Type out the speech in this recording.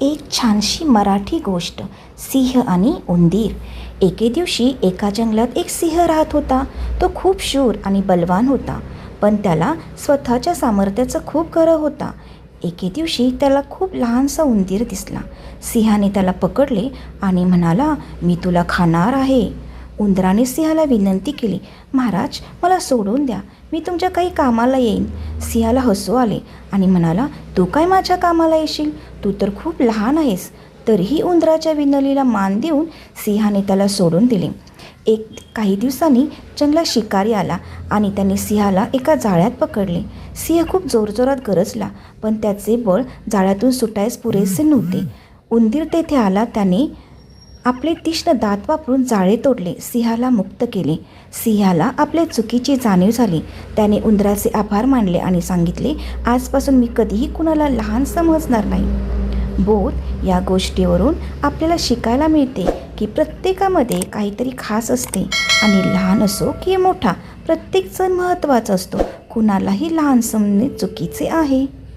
एक छानशी मराठी गोष्ट सिंह आणि उंदीर. एके दिवशी एका जंगलात एक सिंह राहत होता. तो खूप शूर आणि बलवान होता पण त्याला स्वतःच्या सामर्थ्याचं खूप गर्व होता. एके दिवशी त्याला खूप लहानसा उंदीर दिसला. सिंहाने त्याला पकडले आणि म्हणाला मी तुला खाणार आहे. उंदराने सिंहाला विनंती केली महाराज मला सोडून द्या मी तुमच्या काही कामाला येईन. सिंहाला हसू आले आणि म्हणाला तू काय माझ्या कामाला येशील? तू तर खूप लहान आहेस. तरीही उंदराच्या विनलीला मान देऊन सिंहाने त्याला सोडून दिले. एक काही दिवसांनी जंगलात शिकारी आला आणि त्याने सिंहाला एका जाळ्यात पकडले. सिंह खूप जोरजोरात गरजला पण त्याचे बळ जाळ्यातून सुटायस पुरेसे नव्हते. उंदीर तेथे आला त्याने आपले तीक्ष्ण दात वापरून जाळे तोडले. सिंहाला मुक्त केले. सिंहाला आपल्या चुकीची जाणीव झाली. त्याने उंदराचे आभार मानले आणि सांगितले आजपासून मी कधीही कुणाला लहान समजणार नाही. बोध या गोष्टीवरून आपल्याला शिकायला मिळते की प्रत्येकामध्ये काहीतरी खास असते आणि लहान असो की मोठा प्रत्येक जण महत्त्वाचा असतो. कुणालाही लहान समजणे चुकीचे आहे.